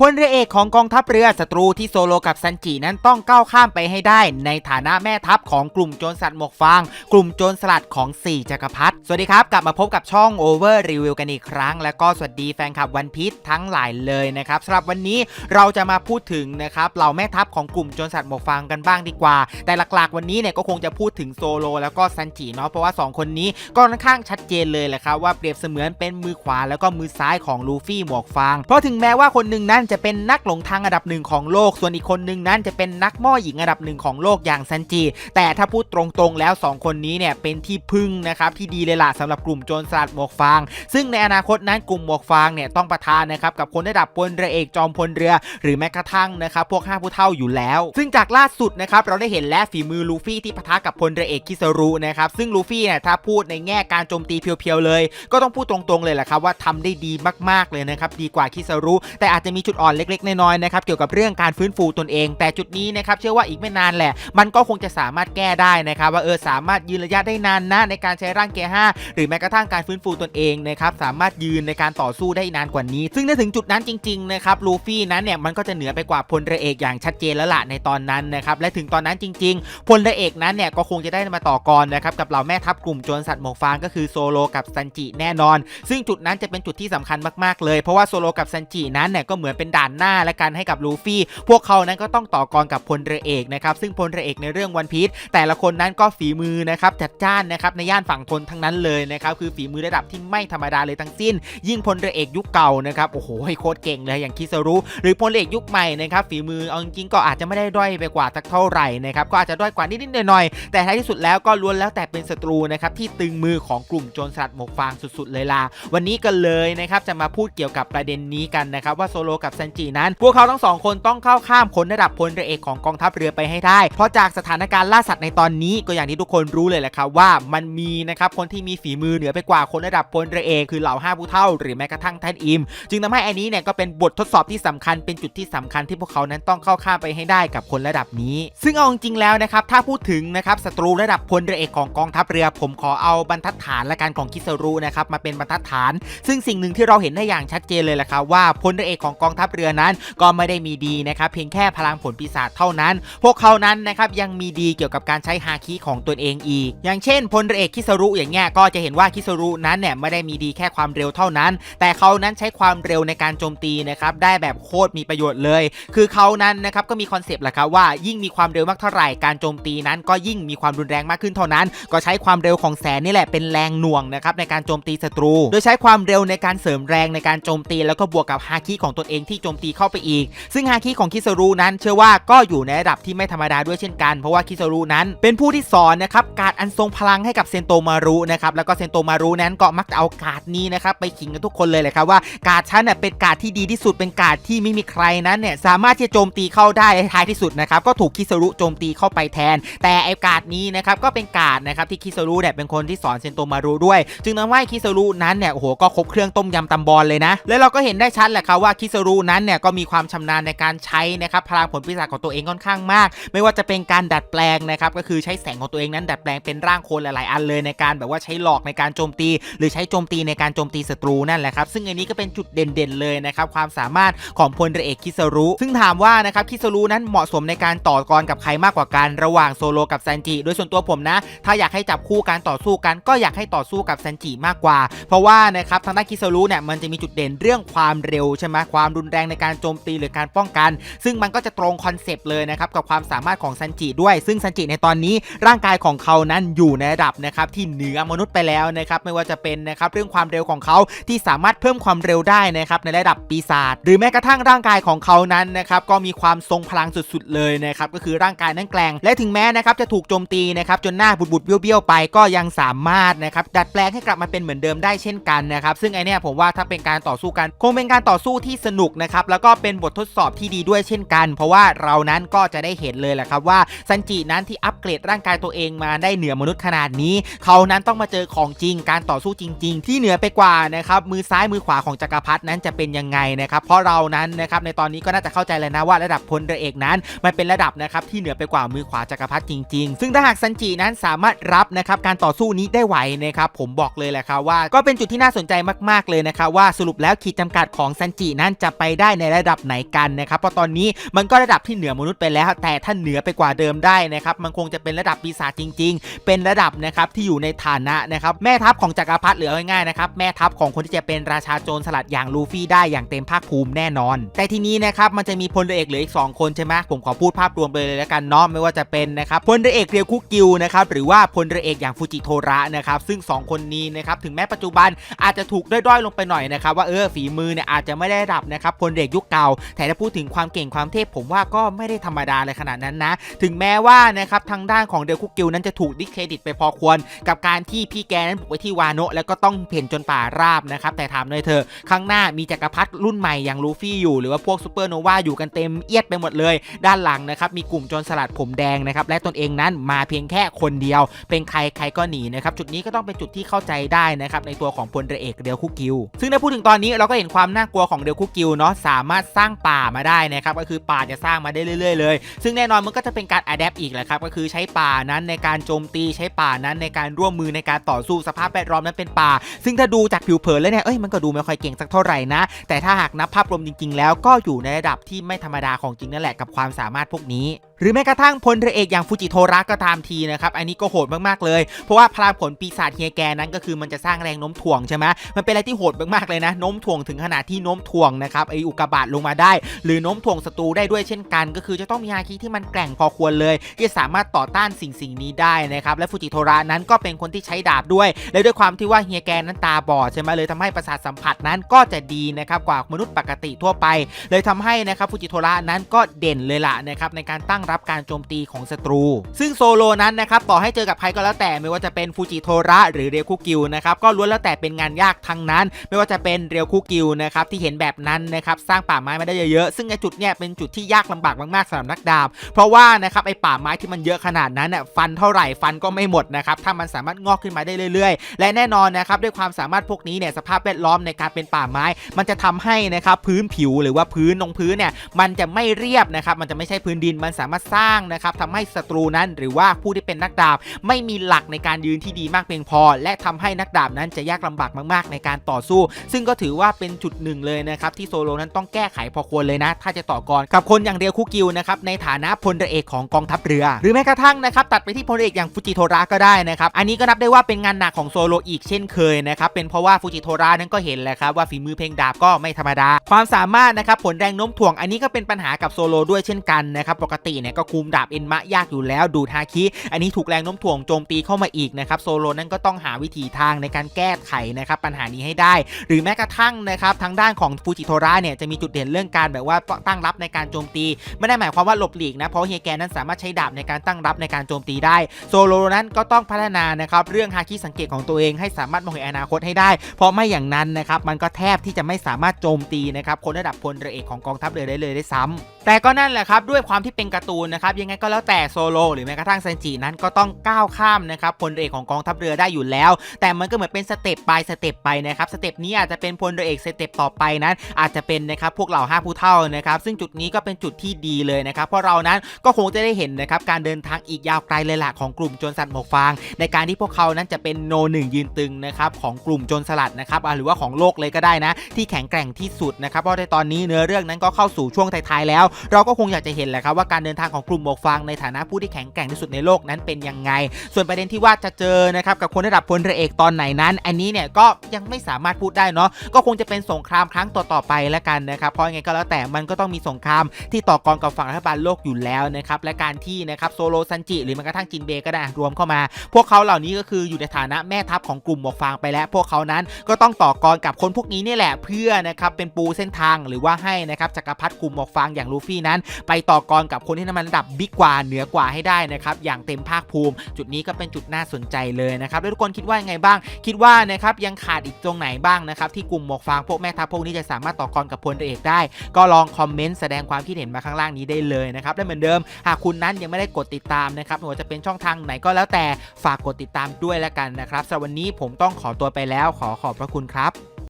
พลเรือเอกของกองทัพเรือศัตรูที่โซโลกับซันจินั้นต้องก้าวข้ามไปให้ได้ ในฐานะแม่ทัพของกลุ่มโจรสัตว์หมวกฟาง กลุ่มโจรสลัดของ 4จักรพรรดิสวัสดีครับ กลับมาพบกับช่อง Over Review กันอีกครั้ง แล้วก็สวัสดีแฟนคลับวันพีชทั้งหลายเลยนะครับสำหรับวันนี้เราจะมาพูดถึงนะครับเหล่าแม่ทัพของกลุ่มโจรสัตว์หมวกฟางกันบ้างดีกว่า แต่หลักๆ วันนี้เนี่ยก็คงจะพูดถึงโซโลแล้วก็ซันจิเนาะเพราะว่า 2 คนนี้ก็ค่อนข้างชัดเจนเลยแหละครับว่าเปรียบเสมือนเป็นมือขวาแล้วก็มือซ้ายของลูฟี่หมวกฟางเพราะถึงแม้ว่าคนหนึ่งนั้นจะเป็นนักหลงทางอันดับหนึ่งของโลก ส่วนอีกคนหนึ่งนั้นจะเป็นนักหม้อหญิงอันดับหนึ่งของโลกอย่างซันจิแต่ถ้าพูดตรงๆแล้ว 2 คนนี้เนี่ยเป็นที่พึ่งนะครับที่ดีเลยล่ะสำหรับกลุ่มโจรสลัดหมวกฟาง ซึ่งในอนาคตนั้นกลุ่มหมวกฟางเนี่ยต้องประทานนะครับกับคนระดับพลเรือเอกจอมพลเรือ หรือแม้กระทั่งนะครับพวกห้าผู้เท่าอยู่แล้ว ซึ่งจากล่าสุดนะครับเราได้เห็นและฝีมือลูฟี่ที่ปะทะกับพลเรือเอกคิสรุนะครับซึ่งลูฟี่เนี่ยถ้าพูดในแง่การโจมตีเพียวๆเลย ก็ต้องพูดตรงๆเลยแหละครับว่าทำได้ดีมากๆเลยนะครับดีกว่าคิสรุแต่อาจจะมีจุดอ่อนเล็ก ๆ น้อยๆนะครับเกี่ยวกับเรื่องการฟื้นฟูตนเอง แต่จุดนี้นะครับเชื่อว่าอีกไม่นานแหละ มันก็คงจะสามารถแก้ได้นะครับว่าเออสามารถยืนระยะได้นานนะในการใช้ร่างเกียร์ห้าหรือแม้กระทั่งการฟื้นฟูตนเองนะครับสามารถยืนในการต่อสู้ได้นานกว่านี้ ซึ่งถ้าถึงจุดนั้นจริงๆนะครับลูฟี่นั้นเนี่ยมันก็จะเหนือไปกว่าพลเรือเอกอย่างชัดเจนแล้วล่ะในตอนนั้นนะครับและถึงตอนนั้นจริง ๆ พลเรือเอกนั้นเนี่ยก็คงจะได้มาต่อกรนะครับกับเหล่าแม่ทัพกลุ่มโจรสัตว์หมวกฟางก็คือโซโลกับซันจิแน่นอน ซึ่งจุดนั้นจะเป็นจุดที่สำคัญมากๆเลย เพราะว่าโซโลกับซันจินั้นเนี่ยก็เหมือนเป็นด่านหน้าและกันให้กับลูฟี่ พวกเขานั้นก็ต้องต่อกรกับพลเรือเอกนะครับซึ่งพลเรือเอกในเรื่องวันพีชแต่ละคนนั้นก็ฝีมือนะครับจัดจ้านนะครับในย่านฝั่งทนทั้งนั้นเลยนะครับคือฝีมือระดับที่ไม่ธรรมดาเลยทั้งสิ้น ยิ่งพลเรือเอกยุคเก่านะครับโอ้โหโคตรเก่งเลยอย่างคิสรุหรือพลเรือเอกยุคใหม่นะครับฝีมือเอาจริงก็อาจจะไม่ได้ด้อยไปกว่าสักเท่าไหร่นะครับก็อาจจะด้อยกว่านิดๆหน่อยๆแต่ท้ายที่สุดแล้วก็ล้วนแล้วแต่เป็นศัตรูนะครับที่ตึงมือของกลุ่มโจรสลัดหมกฟางสุดๆเลยล่ะวันนี้กันเลยนะครับจะมาพูดเกี่ยวกับประเด็นนี้กันนะครับว่าโซโลกับซันจินั้น พวกเขาทั้งสองคนต้องเข้าข้ามคนระดับพลเรือเอกของกองทัพเรือไปให้ได้ เพราะจากสถานการณ์ล่าสัตว์ในตอนนี้ก็อย่างที่ทุกคนรู้เลยแหละครับว่ามันมีนะครับคนที่มีฝีมือเหนือไปกว่าคนระดับพลเรือเอกคือเหล่าห้าผู้เท่า หรือแม้กระทั่งท่านอิม จึงทำให้อันนี้เนี่ยก็เป็นบททดสอบที่สำคัญเป็นจุดที่สำคัญที่พวกเขานั้นต้องเข้าข้ามไปให้ได้กับคนระดับนี้ ซึ่งเอาจริงๆแล้วนะครับถ้าพูดถึงนะครับศัตรูระดับพลเรือเอกของกองทัพเรือ ผมขอเอาบรรทัดฐานและการของคิสรุนะครับมาเป็นบรรทัดฐาน ซึ่งสิ่งหนึ่งที่เราเห็นได้อย่างชัดเจนเลยแหละครับว่าพลเรือเอกของกองทัพเรือนั้นก็ไม่ได้มีดีนะครับเพียงแค่พลังผลปีศาจเท่านั้น พวกเขานั้นนะครับยังมีดีเกี่ยวกับการใช้ฮาคิของตนเองอีก อย่างเช่นพลเรือเอกคิสรุอย่างเงี้ยก็จะเห็นว่าคิสรุนั้นเนี่ยไม่ได้มีดีแค่ความเร็วเท่านั้น แต่เขานั้นใช้ความเร็วในการโจมตีนะครับได้แบบโคตรมีประโยชน์เลย คือเขานั้นนะครับก็มีคอนเซปต์แหละครับว่ายิ่งมีความเร็วมากเท่าไหร่การโจมตีนั้นก็ยิ่งมีความรุนแรงมากขึ้นเท่านั้น ก็ใช้ความเร็วของแสนนี่แหละเป็นแรงหน่วงนะครับในการโจมตีศัตรู โดยใช้ความเร็วในการเสริมแรงในการโจมตีแล้วก็บวกกับฮาคิของตนเองที่โจมตีเข้าไปอีก ซึ่งฮาคิของคิสรุนั้น เชื่อว่าก็อยู่ในระดับที่ไม่ธรรมดาด้วยเช่นกัน เพราะว่าคิสรุนั้น เป็นผู้ที่สอนนะครับการอันทรงพลังให้กับเซนโตมารุนะครับแล้วก็เซนโตมารุนั้นก็มักจะเอาการ์ดนี้นะครับไปขิงกันทุกคนเลยเลยครับว่าการ์ดฉันน่ะเป็นการ์ดที่ดีที่สุดเป็นการ์ดที่ไม่มีใครนั้นเนี่ยสามารถที่จะโจมตีเข้าได้ท้ายที่สุดนะครับก็ถูกคิสรุโจมตีเข้าไปแทน แต่ไอการ์ดนี้นะครับก็เป็นการ์ดนะครับที่คิสรุเนี่ยเป็นคนที่สอนเซนโตมารุด้วย จึงทำให้คิสรุนั้นเนี่ยโอ้โหก็ครบเครื่องต้มยำตำบอลเลยนะ แล้วเราก็เห็นได้ชัดแหละครับว่าคิสรุนั้นเนี่ยก็มีความชำนาญในการใช้นะครับพลังผลปีศาจของตัวเองค่อนข้างมาก ไม่ว่าจะเป็นการดัดแปลงนะครับก็คือใช้แสงของตัวเองนั้นดัดแปลงเป็นร่างโคนหลายๆ อันเลยในการแบบว่าใช้หลอกในการโจมตี หรือใช้โจมตีในการโจมตีศัตรูนั่นแหละครับซึ่งอันนี้ก็เป็นจุดเด่นๆเลยนะครับความสามารถของพลเรือเอกคิสรุซึ่งถามว่านะครับคิสรุนั้นเหมาะสมในการต่อกรกับใครมากกว่ากันระหว่างโซโลกับซันจิโดยส่วนตัวผมนะ ถ้าอยากให้จับคู่การต่อสู้กัน ก็อยากให้ต่อสู้กับซันจิมากกว่า เพราะว่านะครับทางด้านคิสรุเนี่ยมันจะมีจุดเด่นเรื่องความเร็วใช่ไหมความรุนแรงในการโจมตีหรือการป้องกัน ซึ่งมันก็จะตรงคอนเซปต์เลยนะครับกับความสามารถของซันจิด้วย ซึ่งซันจิในตอนนี้ร่างกายของเขานั้นอยู่ในระดับนะครับที่เหนือมนุษย์ไปแล้วนะครับไม่ว่าจะเป็นนะครับเรื่องความเร็วของเขาที่สามารถเพิ่มความเร็วได้นะครับในระดับปีศาจหรือแม้กระทั่งร่างกายของเขานั้นนะครับก็มีความทรงพลังสุดๆเลยนะครับก็คือร่างกายนั้นแกร่งและถึงแม้นะครับจะถูกโจมตีนะครับจนหน้าบุดๆเบี้ยวๆไปก็ยังสามารถนะครับดัดแปลงให้กลับมาเป็นเหมือนเดิมได้เช่นกันนะครับซึ่งไอเนี้ยผมว่าถ้าเป็นการต่อสู้กัน คงเป็นการต่อสู้ที่สนุกนะครับแล้วก็เป็นบททดสอบที่ดีด้วยเช่นกัน เพราะว่าเรานั้นก็จะได้เห็นเลยแหละครับว่าซันจินั้นที่อัปเกรดร่างกายตัวเองมาได้เหนือมนุษย์ขนาดนี้ เขานั้นต้องมาเจอของจริงการต่อสู้จริง ๆ ที่เหนือไปกว่านะครับมือซ้ายมือขวาของจักรพรรดินั้นจะเป็นยังไงนะครับเพราะเรานั้นนะครับในตอนนี้ก็น่าจะเข้าใจแล้วนะว่าระดับพลเรือเอกนั้น มันเป็นระดับนะครับที่เหนือไปกว่ามือขวาจักรพรรดิจริง ๆ ซึ่งถ้าหากซันจินั้นสามารถรับนะครับการต่อสู้นี้ได้ไหวนะครับผมบอกเลยแหละครับว่าก็เป็นจุดที่น่าสนใจมากๆเลยนะครับว่าสรุปแล้วขีดจำกัดของซันจินั้นจะไปได้ในระดับไหนกันนะครับเพราะตอนนี้มันก็ระดับที่เหนือมนุษย์ไปแล้ว แต่ถ้าเหนือไปกว่าเดิมได้นะครับมันคงจะเป็นระดับปีศาจจริง ๆ เป็นระดับนะครับที่อยู่ในฐานะนะครับแม่ทัพของจักรพรรดิเหลือง่ายๆนะครับแม่ทัพของคนที่จะเป็นราชาโจรสลัดอย่างลูฟี่ได้อย่างเต็มภาคภูมิแน่นอน แต่ทีนี้นะครับมันจะมีพลเรือเอกเหลืออีก 2 คนใช่ไหมผมขอพูดภาพรวมไปเลยแล้วกันเนาะไม่ว่าจะเป็นนะครับพลเรือเอกเรียวคุกิวนะครับหรือว่าพลเรือเอกอย่างฟูจิโทระนะครับซึ่ง 2 คนนี้นะครับถึงแม้ปัจจุบันอาจจะถูกด้อยๆลงไปหน่อยนะครับว่าเออฝีมือเนี่ยอาจจะไม่ได้ระดับนะครับพลเอกยุคเก่า แต่ถ้าพูดถึงความเก่งความเทพผมว่าก็ไม่ได้ธรรมดาเลยขนาดนั้นนะ ถึงแม้ว่านะครับทางด้านของเดลคุกิวนั้นจะถูกดิสเครดิตไปพอควร กับการที่พี่แกนั้นบุกไปที่วาโนะแล้วก็ต้องเพ่นจนป่าราบนะครับแต่ถามเลยเธอะข้างหน้ามีจักรพรรดิรุ่นใหม่อย่างลูฟี่อยู่หรือว่าพวกซูเปอร์โนวาอยู่กันเต็มเอียดไปหมดเลย ด้านหลังนะครับมีกลุ่มโจรสลัดผมแดงนะครับและตนเองนั้นมาเพียงแค่คนเดียว เป็นใครใครก็หนีนะครับจุดนี้ก็ต้องเป็นจุดที่เข้าใจได้นะครับในตัวของพลเรือเอกเดลคุกิวซึ่งถ้าพูดถึงตอนนี้เราก็เห็นความน่ากลัวของเดลคุกิวเนาะสามารถสร้างป่ามาได้นะครับก็คือป่าจะสร้างมาได้เรื่อย ๆ เลย ซึ่งแน่นอนมันก็จะเป็นการอัดแอปอีกแหละครับก็คือใช้ป่านั้นในการโจมตีใช้ป่านั้นในการร่วมมือในการต่อสู้สภาพแวดล้อมนั้นเป็นป่า ซึ่งถ้าดูจากผิวเผินแล้วเนี่ยเอ้ยมันก็ดูไม่ค่อยเก่งสักเท่าไหร่นะ แต่ถ้าหากนับภาพรวมจริง ๆ แล้วก็อยู่ในระดับที่ไม่ธรรมดาของจริงนั่นแหละกับความสามารถพวกนี้ หรือแม้กระทั่งพลเรือเอกอย่างฟูจิโทระก็ตามทีนะครับ อันนี้ก็โหดมากๆเลย เพราะว่าพลังผลปีศาจเฮียแกนั้นก็คือมันจะสร้างแรงโน้มถ่วงใช่ไหมมันเป็นอะไรที่โหดมากๆเลยนะโน้มถ่วงถึงขนาดที่โน้มถ่วงนะครับไออุกกาบาตลงมาได้ หรือโน้มถ่วงศัตรูได้ด้วยเช่นกัน ก็คือจะต้องมีฮาคิที่มันแกร่งพอควรเลยที่สามารถต่อต้านสิ่งสิ่งนี้ได้นะครับและฟูจิโทระนั้นก็เป็นคนที่ใช้ดาบด้วย และด้วยความที่ว่าเฮียแกนั้นตาบอดใช่ไหมเลยทำให้ประสาทสัมผัสนั้นก็จะดีนะครับกว่ามนุษย์ปกติทั่วไป เลยทำให้นะครับฟูจิโทระนั้นก็เด่นเลยล่ะนะครับในการตั้งรับการโจมตีของศัตรู ซึ่งโซโลนั้นนะครับต่อให้เจอกับใครก็แล้วแต่ไม่ว่าจะเป็นฟูจิโทระหรือเรียวคุกิวนะครับก็ล้วนแล้วแต่เป็นงานยากทั้งนั้น ไม่ว่าจะเป็นเรียวคุกิวนะครับที่เห็นแบบนั้นนะครับสร้างป่าไม้มาได้เยอะๆซึ่งไอจุดเนี้ยเป็นจุดที่ยากลำบากมากๆสำหรับนักดาบ เพราะว่านะครับไอป่าไม้ที่มันเยอะขนาดนั้นน่ะฟันเท่าไหร่ฟันก็ไม่หมดนะครับถ้ามันสามารถงอกขึ้นมาได้เรื่อยๆ และแน่นอนนะครับด้วยความสามารถพวกนี้เนี่ยสภาพแวดล้อมในการเป็นป่าไม้ มันจะทำให้นะครับพื้นผิวหรือว่าพื้นตรงพื้นเนี่ยมันจะไม่เรียบนะครับมันจะไม่ใช่พื้นดินมันสามารถสร้างนะครับทำให้ศัตรูนั้นหรือว่าผู้ที่เป็นนักดาบ ไม่มีหลักในการยืนที่ดีมากเพียงพอ และทำให้นักดาบนั้นจะยากลำบากมาก ๆ ในการต่อสู้ ซึ่งก็ถือว่าเป็นจุดหนึ่งเลยนะครับที่โซโลนั้นต้องแก้ไขพอควรเลยนะ ถ้าจะต่อกรกับคนอย่างเดียวคุกิวนะครับในฐานะพลเรือเอกของกองทัพเรือ หรือแม้กระทั่งนะครับตัดไปที่พลเรือเอกอย่างฟูจิโทระก็ได้นะครับอันนี้ก็นับได้ว่าเป็นงานหนักของโซโลอีกเช่นเคยนะครับเป็นเพราะว่าฟูจิโทระนั้นก็เห็นแหละครับว่าฝีมือเพลงดาบก็ไม่ธรรมดา ความสามารถนะครับผลแรงโน้มถ่วงอันนี้ก็เป็นปัญหากับโซโลด้วยเช่นกันนะครับปกติเนี่ยก็คุมดาบเอ็นมะยากอยู่แล้วดูทาคิอันนี้ถูกแรงโน้มถ่วงโจมตีเข้ามาอีกนะครับโซโลนั้นก็ต้องหาวิธีทางในการแก้ไขนะครับปัญหานี้ให้ได้ หรือแม้กระทั่งนะครับทางด้านของฟูจิโทระเนี่ยจะมีจุดเด่นเรื่องการแบบว่าตั้งรับในการโจมตี ไม่ได้หมายความว่าหลบหลีกนะเพราะเฮียแกนั้นสามารถใช้ดาบในการตั้งรับในการโจมตีได้โซโลนั้นก็ต้องพัฒนานะครับเรื่องฮาคิสังเกตของตัวเองให้สามารถมองเห็นอนาคตให้ได้ เพราะไม่อย่างนั้นนะครับมันก็แทบที่จะไม่สามารถโจมตีนะครับคนระดับพลเรือเอกของกองทัพเรือได้เลยได้ซ้ำแต่ก็นั่นแหละครับด้วยความที่เป็นการ์ตูนนะครับยังไงก็แล้วแต่โซโล หรือแม้กระทั่งเซนจินั้นก็ต้องก้าวข้ามนะครับพลเรือเอกของกองทัพเรือได้อยู่แล้ว แต่มันก็เหมือนเป็นสเต็ปไปสเต็ปไปนะครับสเต็ปนี้อาจจะเป็นพลเรือเอกสเต็ปต่อไปนั้น อาจจะเป็นนะครับพวกเหล่าห้าผู้เท่านะครับซึ่งจุดนี้ก็เป็นจุดที่ดีเลยนะครับเพราะเรานั้นก็คงจะได้เห็นนะครับการเดินทางอีกยาวไกลเลยล่ะของกลุ่มโจรสลัดหมวกฟาง ในการที่พวกเขานั้นจะเป็นโนหนึ่งยืนตึงนะครับของกลุ่มโจรสลัดนะครับหรือว่าของโลกเลยก็ได้นะ ที่แข็งแกร่งที่สุดนะครับเพราะในตอนนี้เนื้อเรื่องนั้นก็เข้าสู่ช่วงท้ายๆแล้ว เราก็คงอยากจะเห็นแหละครับว่าการเดินทางของกลุ่มหมวกฟางในฐานะผู้ที่แข็งแกร่งที่สุดในโลกนั้นเป็นยังไง ส่วนประเด็นที่ว่าจะเจอนะครับกับคนระดับพลเรือเอกตอนไหนนั้น อันนี้เนี่ยก็ยังไม่สามารถพูดได้เนาะก็คงจะเป็นสงครามครั้งต่อๆไปแล้วกันนะครับเพราะยังไงก็แล้วแต่มันก็ต้องมีสงครามที่ต่อกรกับฝั่งรัฐบาลโลกอยู่แล้วนะครับและการที่นะครับโซโลซันจิหรือแม้กระทั่งจินเบก็ได้รวมเข้ามา พวกเขาเหล่านี้ก็คืออยู่ในฐานะแม่ทัพของกลุ่มหมวกฟางไปแล้ว พวกเขานั้นก็ต้องต่อกรกับคนพวกนี้นี่แหละเพื่อนะครับเป็นปูเส้นทางหรือว่าให้นะครับจักรพรรดิกลุ่มหมวกฟางอย่างลูฟี่นั้น ไปต่อกรกับคนที่นมันระดับบิ๊กกว่าเหนือกว่าให้ได้นะครับอย่างเต็มภาคภูมิ จุดนี้ก็เป็นจุดน่าสนใจเลยนะครับแล้วทุกคนคิดว่ายังไงบ้าง คิดว่านะครับยังขาดอีกตรงไหนบ้างนะครับที่กลุ่มหมวกฟางพวกแม่ทัพพวกนี้จะสามารถต่อกรกับพลเอเอกได้ ก็ลองคอมเมนต์แสดงความคิดเห็นมาข้างล่างนี้ได้เลยนะครับและเหมือนเดิมหากคุณนั้นยังไม่ได้กดติดตามนะครับไม่ว่าจะเป็นช่องทางไหนก็แล้วแต่ฝากกดติดตามด้วยแล้วกันนะครับสำหรับวันนี้ผมต้องขอตัวไปแล้วขอขอบพระคุณครับ